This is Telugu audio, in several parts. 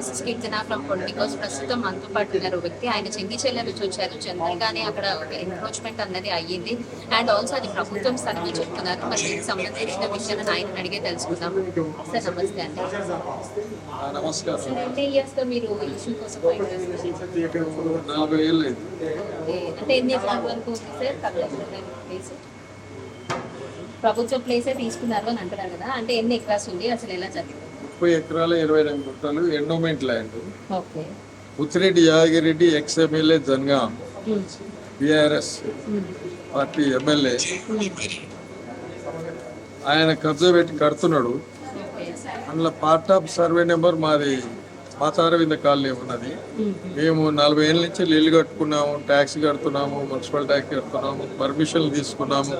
This is Keerthana from Politicos ప్రస్తుతం మనతో పాటు ఉన్నారు వ్యక్తి. ఆయన చెంగిచెల్ల నుంచి వచ్చారు జనరల్ గానే అక్కడ ఎన్క్రోచ్మెంట్ అన్నది అయ్యింది. అండ్ ఆల్సో అది ప్రభుత్వం స్థలమే చెప్తున్నారు. మరి దీనికి సంబంధించిన విషయాలను ఆయన అడిగే తెలుసుకుందాం. సార్ నమస్తే అండి. నమస్కారం. సార్ మీరు ఇష్యూ కోసం. అంటే ఎన్ని ఎకరాల వరకు ఉంది సార్ కపిలేశ్వర ప్లేస్ ప్రభుత్వ ప్లేసే తీసుకున్నారు అని అంటున్నారు కదా. అంటే ఎన్ని ఎకరాస్ ఉంది? అసలు ఎలా జరిగింది? ముప్పై ఎకరాల ఇరవై రెండు గుంటలు endowment land okay. Uchireddy Yagireddy ex MLA Jangaon BRS party MLA. ఆయన కబ్జా పెట్టి కడుతున్నాడు. అందులో పార్ట్ ఆఫ్ సర్వే నెంబర్ మాది మాతారవింద కాలనీ ఉన్నది. మేము. నలభై ఏళ్ళ నుంచి ఇల్లు కట్టుకున్నాము ట్యాక్స్ కడుతున్నాము మున్సిపల్ ట్యాక్స్ కడుతున్నాము పర్మిషన్లు తీసుకున్నాము.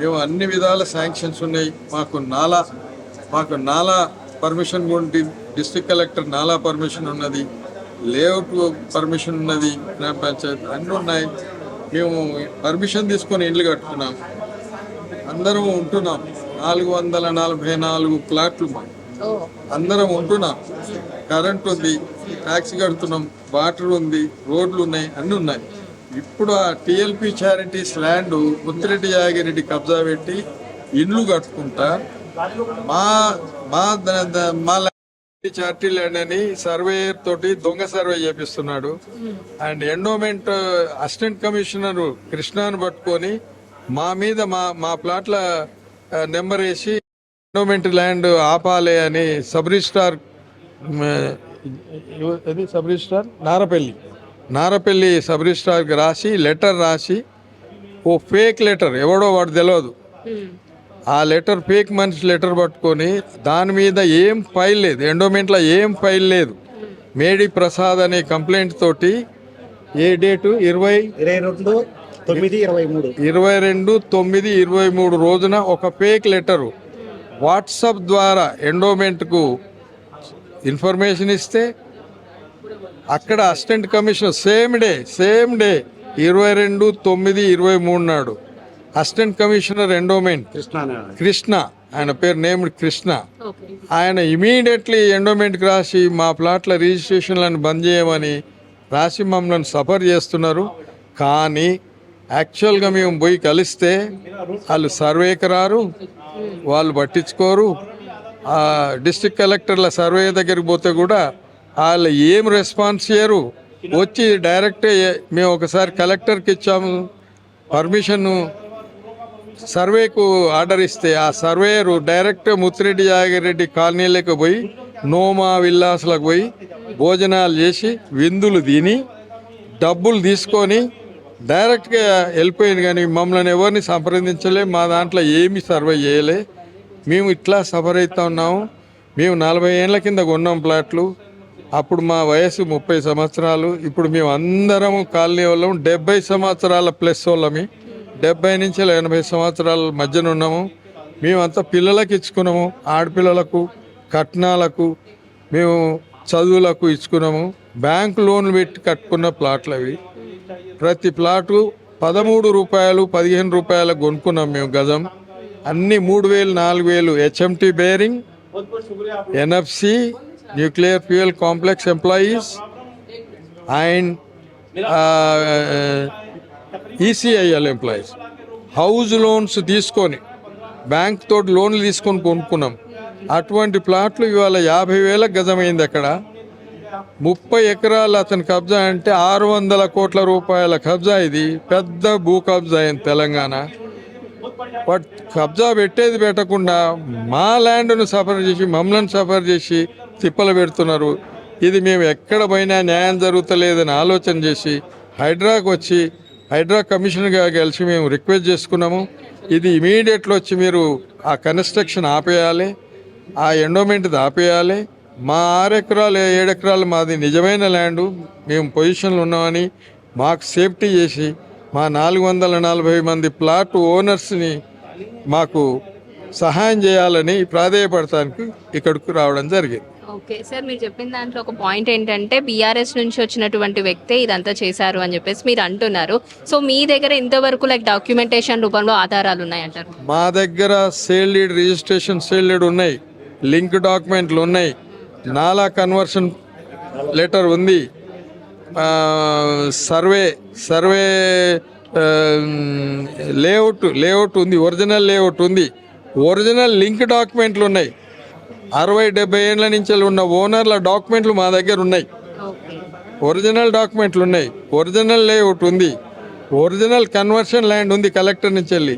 మేము అన్ని విధాల శాంక్షన్స్ ఉన్నాయి. మాకు నాలా మాకు నాలా పర్మిషన్ ఉండి డిస్ట్రిక్ట్ కలెక్టర్ నాలా పర్మిషన్ ఉన్నది లేఅవుట్ పర్మిషన్ ఉన్నది గ్రామ పంచాయత్ అన్నీ ఉన్నాయి. మేము పర్మిషన్ తీసుకొని ఇల్లు కట్టుకున్నాం. అందరం ఉంటున్నాం. నాలుగు వందల నలభై నాలుగు ప్లాట్లు మాకు. అందరం ఉంటున్నాం. కరెంట్ ఉంది ట్యాక్సీ కడుతున్నాం వాటర్ ఉంది రోడ్లు ఉన్నాయి అన్నీ ఉన్నాయి. ఇప్పుడు ఆ TLP charities land Muthireddy Yagireddy కబ్జా పెట్టి ఇండ్లు కట్టుకుంటా మా మా మా ల్యాండ్ ల్యాండ్ అని సర్వేయర్ తోటి దొంగ సర్వే చేపిస్తున్నాడు. అండ్ ఎండోమెంట్ అసిస్టెంట్ కమిషనర్ కృష్ణాను పట్టుకొని మా మీద మా మా ప్లాట్ల నెంబర్ వేసి ఎండోమెంట్ ల్యాండ్ ఆపాలి అని సబ్ రిజిస్టార్ ఇది sub registrar Narapalli. Narapalli sub రిజిస్టార్కి రాసి లెటర్ రాసి ఓ ఫేక్ లెటర్ ఎవడో వాడు తెలియదు ఆ లెటర్ ఫేక్ మనిషి లెటర్ పట్టుకొని దాని మీద ఏం ఫైల్ లేదు ఎండోమెంట్లో ఏం ఫైల్ లేదు. మేడి ప్రసాద్ అనే కంప్లైంట్ తోటి ఏ డేటు? ఇరవై ఇరవై రెండు తొమ్మిది ఇరవై మూడు. ఇరవై రెండు తొమ్మిది ఇరవై మూడు రోజున ఒక ఫేక్ లెటరు. వాట్సాప్ ద్వారా ఎండోమెంట్కు ఇన్ఫర్మేషన్ ఇస్తే అక్కడ assistant commissioner same day same day ఇరవై రెండు తొమ్మిది ఇరవై మూడు నాడు అసిస్టెంట్ కమిషనర్ ఎండోమెంట్ కృష్ణ. ఆయన పేరు నేమ్డ్ కృష్ణ. ఓకే. ఆయన ఇమీడియట్లీ ఎండోమెంట్కి రాసి మా ప్లాట్ల రిజిస్ట్రేషన్లను బంద్ చేయమని రాసి మమ్మల్ని సఫర్ చేస్తున్నారు. కానీ యాక్చువల్గా మేము పోయి కలిస్తే వాళ్ళు సర్వేకి రారు వాళ్ళు పట్టించుకోరు. ఆ డిస్ట్రిక్ట్ కలెక్టర్ల సర్వే దగ్గరికి పోతే కూడా వాళ్ళు ఏం రెస్పాన్స్ చేయరు వచ్చి డైరెక్ట్ మేము ఒకసారి కలెక్టర్కి ఇచ్చాము పర్మిషన్ సర్వేకు ఆర్డర్ ఇస్తే ఆ సర్వేయరు డైరెక్ట్ ముత్తిరెడ్డి యాగిరెడ్డి కాలనీలకు పోయి నోమా విల్లాస్లకు పోయి భోజనాలు చేసి విందులు తిని డబ్బులు తీసుకొని డైరెక్ట్గా వెళ్ళిపోయింది కానీ మమ్మల్ని ఎవరిని సంప్రదించలే మా దాంట్లో ఏమి సర్వే చేయలే. మేము ఇట్లా సఫర్ అవుతా ఉన్నాము. మేము నలభై ఏళ్ళ కింద కొన్నాం ప్లాట్లు. అప్పుడు మా వయసు ముప్పై సంవత్సరాలు. ఇప్పుడు మేము అందరం కాలనీ వాళ్ళం. డెబ్బై సంవత్సరాల ప్లస్ వాళ్ళమి డెబ్బై నుంచి ఎనభై సంవత్సరాల మధ్యన ఉన్నాము. మేమంతా పిల్లలకు ఇచ్చుకున్నాము. ఆడపిల్లలకు కట్నాలకు మేము చదువులకు ఇచ్చుకున్నాము. బ్యాంక్ లోన్లు పెట్టి కట్టుకున్న ప్లాట్లు అవి. ప్రతి ప్లాటు పదమూడు రూపాయలు పదిహేను రూపాయలకు కొనుక్కున్నాం మేము గజం. అన్ని మూడు వేలు నాలుగు వేలు HMT bearing NFC nuclear fuel complex employees and ECIL employees house loans తీసుకొని బ్యాంక్ తోటి లోన్లు తీసుకొని కొనుక్కున్నాం. అటువంటి ప్లాట్లు ఇవాళ యాభై వేల గజమైంది అక్కడ. ముప్పై ఎకరాలు అతని కబ్జా అంటే ఆరు వందల కోట్ల రూపాయల కబ్జా ఇది. పెద్ద భూ కబ్జా అయింది తెలంగాణ. బట్ కబ్జా పెట్టేది పెట్టకుండా మా ల్యాండ్ను సఫర్ చేసి మమ్మల్ని సఫర్ చేసి తిప్పలు పెడుతున్నారు. ఇది మేము ఎక్కడ పోయినా న్యాయం జరుగుతలేదని ఆలోచన చేసి హైడ్రాకు వచ్చి హైడ్రా కమిషన్గా కలిసి మేము రిక్వెస్ట్ చేసుకున్నాము. ఇది ఇమీడియట్లో వచ్చి మీరు ఆ కన్స్ట్రక్షన్ ఆపేయాలి ఆ ఎండోమెంట్ది ఆపేయాలి. మా ఆరు ఎకరాలు ఏడు ఎకరాలు మాది నిజమైన ల్యాండు మేము పొజిషన్లో ఉన్నామని మాకు సేఫ్టీ చేసి మా నాలుగు వందల నలభై మంది ప్లాట్ ఓనర్స్ని మాకు సహాయం చేయాలని ప్రాధేయపడటానికి ఇక్కడికి రావడం జరిగింది. ఓకే సార్ మీరు చెప్పిన దాంట్లో ఒక పాయింట్ ఏంటంటే బీఆర్ఎస్ నుంచి వచ్చినటువంటి వ్యక్తే ఇదంతా చేశారు అని చెప్పేసి మీరు అంటున్నారు. సో మీ దగ్గర ఇంతవరకు లైక్ డాక్యుమెంటేషన్ రూపంలో ఆధారాలు ఉన్నాయంటారు? మా దగ్గర sale deed registration sale deed ఉన్నాయి. లింక్ డాక్యుమెంట్లు ఉన్నాయి. నాలా కన్వర్షన్ లెటర్ ఉంది. సర్వే సర్వే లేఅవుట్ లేఅవుట్ ఉంది. ఒరిజినల్ లేఅవుట్ ఉంది. ఒరిజినల్ లింక్ డాక్యుమెంట్లు ఉన్నాయి. అరవై డెబ్బై ఏళ్ళ నుంచి ఉన్న ఓనర్ల డాక్యుమెంట్లు మా దగ్గర ఉన్నాయి. ఒరిజినల్ డాక్యుమెంట్లు ఉన్నాయి. ఒరిజినల్ లేఅవుట్ ఉంది. ఒరిజినల్ కన్వర్షన్ ల్యాండ్ ఉంది కలెక్టర్ నుంచి వెళ్ళి.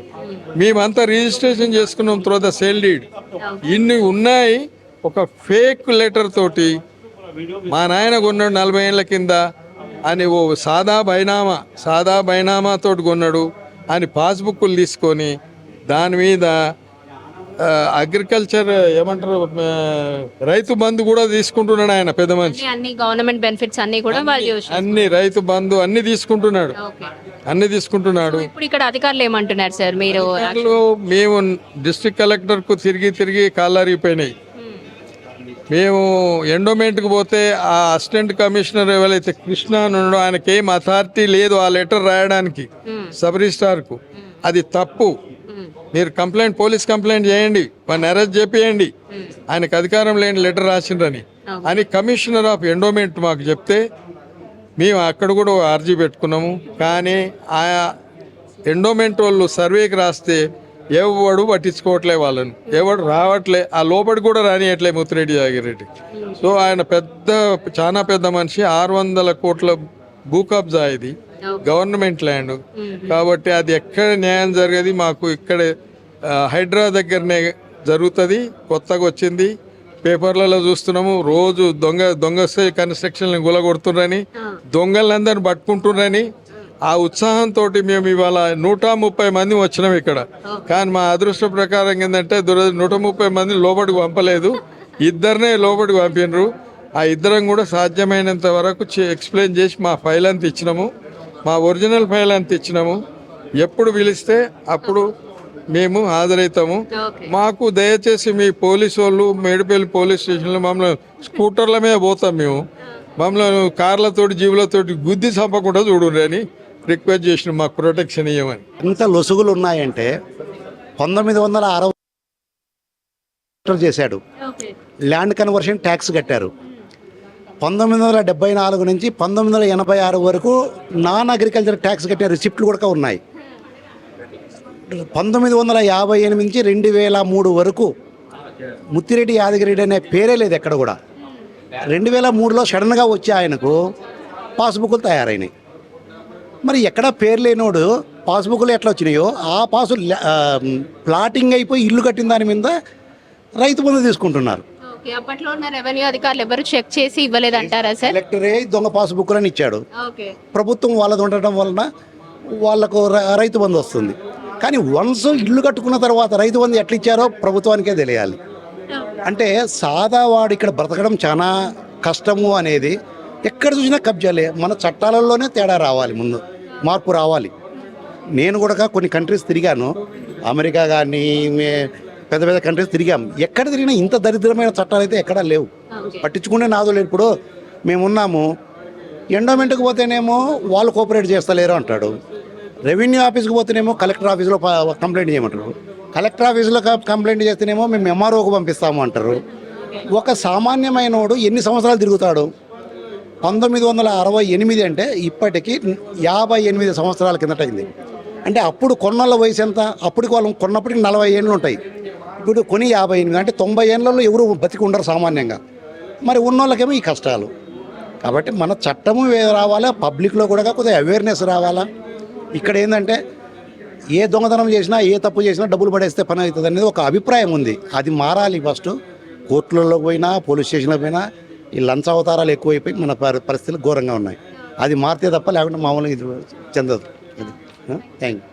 మేమంతా రిజిస్ట్రేషన్ చేసుకున్నాం త్రో ద సేల్ డీడ్. ఇన్ని ఉన్నాయి. ఒక ఫేక్ లెటర్ తోటి మా నాయన కొన్నాడు నలభై ఏళ్ళ కింద అని ఓ సాదా బైనామా సాదా బైనామా తోటి కొన్నాడు అని పాస్బుక్లు తీసుకొని దాని మీద అగ్రికల్చర్ ఏమంటారు? రైతు బంధు కూడా తీసుకుంటున్నాడు ఆయన పెద్ద మనిషి. అన్ని గవర్నమెంట్ బెనిఫిట్స్ అన్ని కూడా అన్ని రైతు బంధు అన్ని తీసుకుంటున్నాడు. అన్ని తీసుకుంటున్నాడు. ఇప్పుడు ఇక్కడ అధికారులు ఏమంటున్నారు సార్? మీరు మేము డిస్ట్రిక్ట్ కలెక్టర్కు తిరిగి తిరిగి కాళ్ళరిగిపోయినాయి మేము ఎండోమెంట్కి పోతే ఆ అసిస్టెంట్ కమిషనర్ ఎవరైతే కృష్ణ ఉన్నాడో ఆయనకి ఏం అథారిటీ లేదు ఆ లెటర్ రాయడానికి. సబ్ రిజిస్ట్రార్కు అది తప్పు. మీరు కంప్లైంట్ పోలీస్ కంప్లైంట్ చేయండి. వాడిని అరెస్ట్ చేపియండి. ఆయనకు అధికారం లేని లెటర్ రాసిండ్రని. అని కమిషనర్ ఆఫ్ ఎండోమెంట్ మాకు చెప్తే మేము అక్కడ కూడా అర్జీ పెట్టుకున్నాము. కానీ ఆ ఎండోమెంట్ వాళ్ళు సర్వేకి రాస్తే ఎవడు పట్టించుకోవట్లే వాళ్ళని. ఎవడు రావట్లే ఆ లోపలి కూడా రానియట్లే ముత్తిరెడ్డి జాగిరెడ్డి. సో ఆయన పెద్ద చాలా పెద్ద మనిషి ఆరు వందల కోట్ల భూ కబ్జా ఇది. గవర్నమెంట్ ల్యాండ్ కాబట్టి అది ఎక్కడ న్యాయం జరిగేది మాకు ఇక్కడ హైడ్రా దగ్గరనే జరుగుతుంది. కొత్తగా వచ్చింది. పేపర్లలో చూస్తున్నాము. రోజు దొంగ దొంగ కన్స్ట్రక్షన్ గులగొడుతున్నారని దొంగలందరిని పట్టుకుంటున్నారని ఆ ఉత్సాహంతో మేము ఇవాళ నూట ముప్పై మంది వచ్చినాం ఇక్కడ. కానీ మా అదృష్ట ప్రకారం ఏంటంటే దుర నూట ముప్పై మంది లోపలికి పంపలేదు. ఇద్దరినే లోపలికి పంపినరు. ఆ ఇద్దరం కూడా సాధ్యమైనంత వరకు ఎక్స్ప్లెయిన్ చేసి మా ఫైల్ అంత ఇచ్చినాము. మా ఒరిజినల్ ఫైల్ అంత ఇచ్చినాము ఎప్పుడు పిలిస్తే అప్పుడు మేము హాజరవుతాము. మాకు దయచేసి మీ పోలీసు వాళ్ళు మేడిపల్లి పోలీస్ స్టేషన్లో మమ్మల్ని స్కూటర్ల మీద పోతాం మేము. మమ్మల్ని కార్లతోటి జీవులతోటి గుద్ది చంపకుండా చూడండి అని రిక్వెస్ట్ చేసిన మాకు ప్రొటెక్షన్ ఇవ్వమని. ఎంత లొసుగులు ఉన్నాయంటే పంతొమ్మిది వందల అరవై చేశాడు. ఓకే. ల్యాండ్ కన్వర్షన్ ట్యాక్స్ కట్టారు. పంతొమ్మిది వందల డెబ్బై నాలుగు నుంచి పంతొమ్మిది వందల ఎనభై ఆరు వరకు నాన్ అగ్రికల్చర్ ట్యాక్స్ కట్టిన రిసిప్ట్లు కూడా ఉన్నాయి. పంతొమ్మిది వందల యాభై ఎనిమిది నుంచి రెండు వేల మూడు వరకు ముత్తిరెడ్డి యాదగిరెడ్డి అనే పేరే లేదు ఎక్కడ కూడా. రెండు వేల మూడులో సడన్గా వచ్చి ఆయనకు పాస్బుక్లు తయారైనాయి. మరి ఎక్కడ పేరు లేనోడు పాస్బుక్లు ఎట్లా వచ్చినాయో ఆ పాసు ప్లాటింగ్ అయిపోయి ఇల్లు కట్టిన దాని మీద రైతు బంధు తీసుకుంటున్నారు. ఓకే అప్పట్లో ఉన్న రెవెన్యూ అధికారులు ఎవరు చెక్ చేసి ఇవ్వలేదంటారా సార్? కలెక్టరే దొంగ పాస్బుక్లను ఇచ్చాడు. ఓకే. ప్రభుత్వం వాళ్ళది ఉండటం వలన వాళ్ళకు ర- రైతు బంధు వస్తుంది. కానీ వన్స్ ఇల్లు కట్టుకున్న తర్వాత రైతు బంధు ఎట్లా ఇచ్చారో ప్రభుత్వానికే తెలియాలి. అంటే సాదా వాడు ఇక్కడ బ్రతకడం చాలా కష్టము అనేది ఎక్కడ చూసినా కబ్జాలే. మన చట్టాలలోనే తేడా రావాలి ముందు మార్పు రావాలి. నేను కూడా కొన్ని కంట్రీస్ తిరిగాను. అమెరికా కానీ పెద్ద పెద్ద కంట్రీస్ తిరిగాం. ఎక్కడ తిరిగినా ఇంత దరిద్రమైన చట్టాలు అయితే ఎక్కడా లేవు. పట్టించుకునే నాదు లేదు. ఇప్పుడు మేమున్నాము. ఎండోమెంట్కి పోతేనేమో వాళ్ళు కోఆపరేట్ చేస్తలేరు అంటాడు. రెవెన్యూ ఆఫీస్కి పోతేనేమో కలెక్టర్ ఆఫీస్లో కంప్లైంట్ చేయమంటారు. కలెక్టర్ ఆఫీస్లో కంప్లైంట్ చేస్తేనేమో మేము ఎంఆర్ఓకి పంపిస్తాము అంటారు. ఒక సామాన్యమైనోడు ఎన్ని సంవత్సరాలు తిరుగుతాడు? పంతొమ్మిది వందల అరవై ఎనిమిది అంటే ఇప్పటికి యాభై ఎనిమిది సంవత్సరాల కిందట అయింది. అంటే అప్పుడు కొన్నోళ్ళ వయసు ఎంత? అప్పటికి వాళ్ళు కొన్నప్పటికి నలభై ఏళ్ళు ఉంటాయి. ఇప్పుడు కొని యాభై ఎనిమిది అంటే తొంభై ఏళ్ళలో ఎవరు బతికి ఉండరు సామాన్యంగా. మరి ఉన్నోళ్ళకేమో ఈ కష్టాలు. కాబట్టి మన చట్టము రావాలా పబ్లిక్లో కూడా కొద్దిగా అవేర్నెస్ రావాలా? ఇక్కడ ఏంటంటే ఏ దొంగతనం చేసినా ఏ తప్పు చేసినా డబ్బులు పడేస్తే పని అవుతుంది అనేది ఒక అభిప్రాయం ఉంది. అది మారాలి ఫస్ట్. కోర్టులలో పోయినా పోలీస్ స్టేషన్లో పోయినా ఈ లంచ అవతారాలు ఎక్కువైపోయి మన పరి- పరిస్థితులు ఘోరంగా ఉన్నాయి. అది మారితే తప్ప లేకుండా మామూలుగా ఇది చెందదు. అది thank you